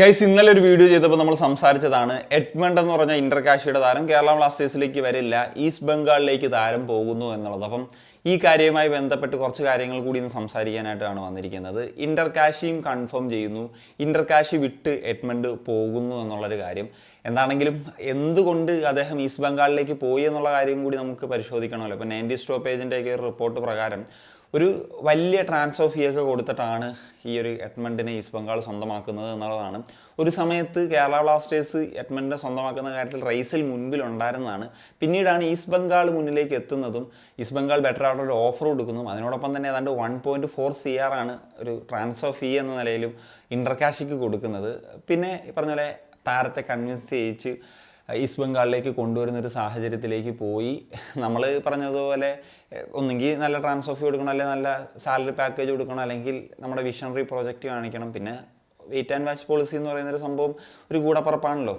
Guys ഇന്നലെ ഒരു video ചെയ്തപ്പോൾ നമ്മൾ സംസാരിച്ചതാണ് എഡ്മണ്ട് എന്ന് പറഞ്ഞ ഇന്റർ കാശിയുടെ താരം കേരള ബ്ലാസ്റ്റേഴ്സിലേക്ക് വരില്ല ഈസ്റ്റ് ബംഗാളിലേക്ക് താരം പോകുന്നു എന്നുള്ളത്. അപ്പം ഈ കാര്യവുമായി ബന്ധപ്പെട്ട് കുറച്ച് കാര്യങ്ങൾ കൂടി ഇന്ന് സംസാരിക്കാനായിട്ടാണ് വന്നിരിക്കുന്നത്. ഇന്റർ കാശിയും കൺഫേം ചെയ്യുന്നു. ഇന്റർ കാശി വിട്ട് എഡ്മണ്ട് പോകുന്നു എന്നുള്ളൊരു കാര്യം. എന്താണെങ്കിലും എന്തുകൊണ്ട് അദ്ദേഹം ഈസ്റ്റ് ബംഗാളിലേക്ക് പോയി എന്നുള്ള കാര്യം കൂടി നമുക്ക് പരിശോധിക്കണമല്ലോ. ഇപ്പോൾ നയന്റി സ്റ്റോപ്പേജിന്റെയൊക്കെ റിപ്പോർട്ട് പ്രകാരം ഒരു വലിയ ട്രാൻസ്ഫർ ഫീ ഒക്കെ കൊടുത്തിട്ടാണ് ഈ ഒരു എഡ്മണ്ടിനെ ഈസ്റ്റ് ബംഗാൾ സ്വന്തമാക്കുന്നത് എന്നുള്ളതാണ്. ഒരു സമയത്ത് കേരള ബ്ലാസ്റ്റേഴ്സ് എഡ്മണ്ടിനെ സ്വന്തമാക്കുന്ന കാര്യത്തിൽ റൈസിൽ മുൻപിലുണ്ടായിരുന്നതാണ്. പിന്നീടാണ് ഈസ്റ്റ് ബംഗാൾ മുന്നിലേക്ക് എത്തുന്നതും ഈസ്റ്റ് ബംഗാൾ ബെറ്റർ ആയിട്ട് ഒരു ഓഫർ കൊടുക്കുന്നതും അതിനോടൊപ്പം തന്നെ ഏതാണ്ട് one point four C R ആണ് ഒരു ട്രാൻസ്ഫർ ഫീ എന്ന നിലയിലും ഇന്റർകാഷിക്ക് കൊടുക്കുന്നത്. പിന്നെ പറഞ്ഞ പോലെ താരത്തെ കൺവിൻസ് ചെയ്യിച്ച് ഈസ്റ്റ് ബംഗാളിലേക്ക് കൊണ്ടുവരുന്ന ഒരു സാഹചര്യത്തിലേക്ക് പോയി. നമ്മൾ പറഞ്ഞതുപോലെ ഒന്നുകിൽ നല്ല ട്രാൻസ്ഫർ ഫീ കൊടുക്കണം അല്ലെങ്കിൽ നല്ല സാലറി പാക്കേജ് കൊടുക്കണം അല്ലെങ്കിൽ നമ്മുടെ വിഷണറി പ്രോജക്റ്റ് കാണിക്കണം. പിന്നെ വെയിറ്റ് ആൻഡ് വാച്ച് പോളിസി എന്ന് പറയുന്ന ഒരു സംഭവം ഒരു കൂടപ്പുറപ്പാണല്ലോ.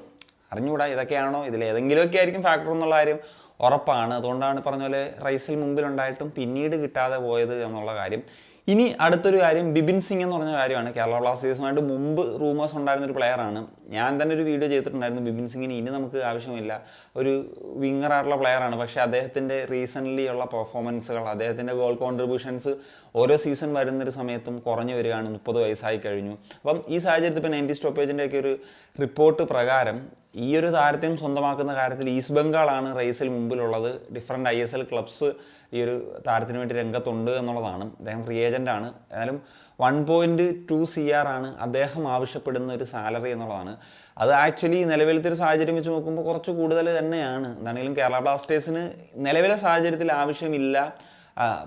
അറിഞ്ഞുകൂടാ ഇതൊക്കെയാണോ? ഇതിൽ ഏതെങ്കിലുമൊക്കെ ആയിരിക്കും ഫാക്ടർ എന്നുള്ള കാര്യം ഉറപ്പാണ്. അതുകൊണ്ടാണ് പറഞ്ഞ പോലെ റൈസിൽ മുമ്പിലുണ്ടായിട്ടും പിന്നീട് കിട്ടാതെ പോയത് എന്നുള്ള കാര്യം ഇനി അടുത്തൊരു കാര്യം ബിബിൻ സിംഗ് എന്ന് പറഞ്ഞ കാര്യമാണ് കേരള ബ്ലാസ്റ്റേഴ്സുമായിട്ട് മുമ്പ് റൂമേഴ്സ് ഉണ്ടായിരുന്ന ഒരു പ്ലെയറാണ് ഞാൻ തന്നെ ഒരു വീഡിയോ ചെയ്തിട്ടുണ്ടായിരുന്നു ബിബിൻ സിംഗിന്. ഇനി നമുക്ക് ആവശ്യമില്ല. ഒരു വിങ്ങറായിട്ടുള്ള പ്ലെയറാണ് പക്ഷേ അദ്ദേഹത്തിന്റെ റീസെന്റ്ലി ഉള്ള പെർഫോമൻസുകൾ അദ്ദേഹത്തിന്റെ ഗോൾ കോൺട്രിബ്യൂഷൻസ് ഓരോ സീസൺ വരുന്നൊരു സമയത്തും കുറഞ്ഞു വരികയാണ്. മുപ്പത് വയസ്സായി കഴിഞ്ഞു. അപ്പം ഈ സാഹചര്യത്തിൽ ഇപ്പം നയന്റി സ്റ്റോപ്പേജിന്റെയൊക്കെ ഒരു റിപ്പോർട്ട് പ്രകാരം ഈ ഒരു താരത്തെയും സ്വന്തമാക്കുന്ന കാര്യത്തിൽ ഈസ്റ്റ് ബംഗാളാണ് റേസിൽ മുമ്പിലുള്ളത്. Different I S L clubs ഈ ഒരു താരത്തിന് വേണ്ടി രംഗത്തുണ്ട് എന്നുള്ളതാണ്. അദ്ദേഹം ഫ്രീ ഏജന്റ് ആണ്. എന്നാലും one point two C R ആണ് അദ്ദേഹം ആവശ്യപ്പെടുന്ന ഒരു സാലറി എന്നുള്ളതാണ്. അത് ആക്ച്വലി നിലവിലത്തെ ഒരു സാഹചര്യം വെച്ച് നോക്കുമ്പോൾ കുറച്ച് കൂടുതൽ തന്നെയാണ്. എന്താണെങ്കിലും കേരള ബ്ലാസ്റ്റേഴ്സിന് നിലവിലെ സാഹചര്യത്തിൽ ആവശ്യമില്ല.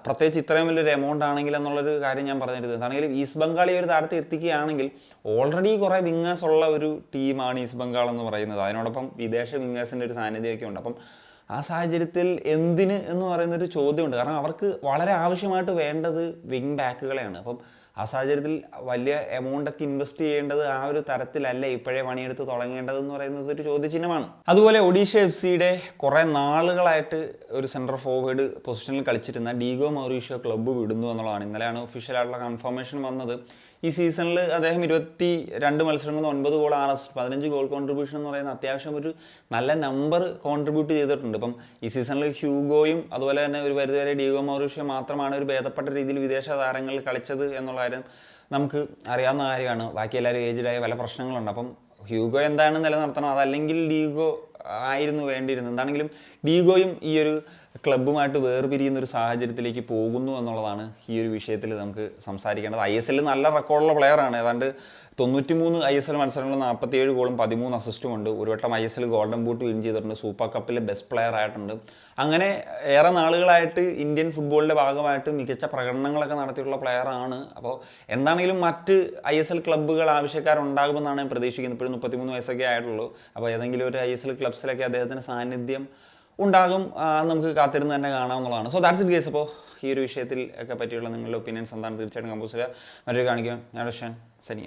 പ്രത്യേകിച്ച് ഇത്രയും വലിയൊരു എമൗണ്ട് ആണെങ്കിൽ എന്നുള്ളൊരു കാര്യം ഞാൻ പറഞ്ഞിരുന്നത്. എന്താണെങ്കിലും ഈസ്റ്റ് ബംഗാൾ ഈ ഒരു താരത്തെ എത്തിക്കുകയാണെങ്കിൽ ഓൾറെഡി കുറേ വിങ്ങേഴ്സ് ഉള്ള ഒരു ടീമാണ് ഈസ്റ്റ് ബംഗാൾ എന്ന് പറയുന്നത്. അതിനോടൊപ്പം വിദേശ വിങ്ങേഴ്സിന്റെ ഒരു സാന്നിധ്യമൊക്കെ ഉണ്ട്. അപ്പം ആ സാഹചര്യത്തിൽ എന്തിന് എന്ന് പറയുന്നൊരു ചോദ്യമുണ്ട്. കാരണം അവർക്ക് വളരെ ആവശ്യമായിട്ട് വേണ്ടത് വിങ് ബാക്കുകളെയാണ് അപ്പം ആ സാഹചര്യത്തിൽ വലിയ എമൗണ്ടൊക്കെ ഇൻവെസ്റ്റ് ചെയ്യേണ്ടത് ആ ഒരു തരത്തിലല്ല ഇപ്പോഴേ പണിയെടുത്ത് തുടങ്ങേണ്ടത് എന്ന് പറയുന്നത് ഒരു ചോദ്യചിഹ്നമാണ്. അതുപോലെ ഒഡീഷ എഫ് സിയുടെ കുറേ നാളുകളായിട്ട് ഒരു സെൻട്രൽ ഫോർവേഡ് പൊസിഷനിൽ കളിച്ചിരുന്ന ഡീഗോ മൗറീഷ്യോ ക്ലബ്ബ് വിടുന്നു എന്നുള്ളതാണ്. ഇന്നലെയാണ് ഒഫീഷ്യലായിട്ടുള്ള കൺഫർമേഷൻ വന്നത്. ഈ സീസണിൽ അദ്ദേഹം ഇരുപത്തി രണ്ട് മത്സരങ്ങളിൽ ഒൻപത് ഗോൾ ആറ് പതിനഞ്ച് ഗോൾ കോൺട്രിബ്യൂഷൻ എന്ന് പറയുന്ന അത്യാവശ്യം ഒരു നല്ല നമ്പർ കോൺട്രിബ്യൂട്ട് ചെയ്തിട്ടുണ്ട്. ഇപ്പം ഈ സീസണിൽ ഹ്യൂഗോയും അതുപോലെ തന്നെ ഒരു പരിധിവരെ ഡീഗോ മൗറീഷ്യോ മാത്രമാണ് ഒരു ഭേദപ്പെട്ട രീതിയിൽ വിദേശ താരങ്ങളിൽ കളിച്ചത് എന്നുള്ള കാര്യം നമുക്ക് അറിയാവുന്ന കാര്യമാണ്. ബാക്കി എല്ലാവരും ഏജ്ഡായ പല പ്രശ്നങ്ങളുണ്ട്. അപ്പം ഹ്യൂഗോ എന്താണ് നിലനിർത്തണം? അതല്ലെങ്കിൽ ഡീഗോ ആയിരുന്നു വേണ്ടിയിരുന്നത്? എന്താണെങ്കിലും ഡീഗോയും ഈ ഒരു ക്ലബ്ബുമായിട്ട് വേർപിരിയുന്ന ഒരു സാഹചര്യത്തിലേക്ക് പോകുന്നു എന്നുള്ളതാണ് ഈ ഒരു വിഷയത്തിൽ നമുക്ക് സംസാരിക്കേണ്ടത്. ഐ എസ് എല്ലിൽ നല്ല റെക്കോർഡുള്ള പ്ലെയറാണ്. ഏതാണ്ട് തൊണ്ണൂറ്റി മൂന്ന് ഐ എസ് എൽ മത്സരങ്ങളിൽ നാൽപ്പത്തിയേഴ് ഗോളും പതിമൂന്ന് അസിസ്റ്റും ഉണ്ട്. ഒരു വട്ടം I S L golden boot win ചെയ്തിട്ടുണ്ട്. സൂപ്പർ കപ്പിലെ ബെസ്റ്റ് പ്ലെയർ ആയിട്ടുണ്ട്. അങ്ങനെ ഏറെ നാളുകളായിട്ട് ഇന്ത്യൻ ഫുട്ബോളിന്റെ ഭാഗമായിട്ട് മികച്ച പ്രകടനങ്ങളൊക്കെ നടത്തിയിട്ടുള്ള പ്ലെയറാണ്. അപ്പോൾ എന്താണെങ്കിലും മറ്റ് ഐ എസ് എൽ ക്ലബ്ബുകൾ ആവശ്യക്കാരുണ്ടാകുമെന്നാണ് ഞാൻ പ്രതീക്ഷിക്കുന്നത്. ഇപ്പോഴും മുപ്പത്തിമൂന്ന് വയസ്സൊക്കെ ആയിട്ടുള്ളൂ. അപ്പോൾ ഏതെങ്കിലും ഒരു ഐ എസ് എൽ ക്ലബ്സിലൊക്കെ അദ്ദേഹത്തിന് സാന്നിധ്യം ഉണ്ടാകും നമുക്ക് കാത്തിരുന്ന് തന്നെ കാണാമെന്നുള്ളതാണ് സോ ദാറ്റ്സ് ഇറ്റ് കേസ് അപ്പോൾ ഈ ഒരു വിഷയത്തിൽ ഒക്കെ പറ്റിയുള്ള നിങ്ങളുടെ ഒപ്പീനിയൻസ് എന്താണ്? തീർച്ചയായിട്ടും കമ്പോസ് ചെയ്യുക. മറ്റൊരു കാണിക്കും. ഞാൻ ഷൻ സനിയ.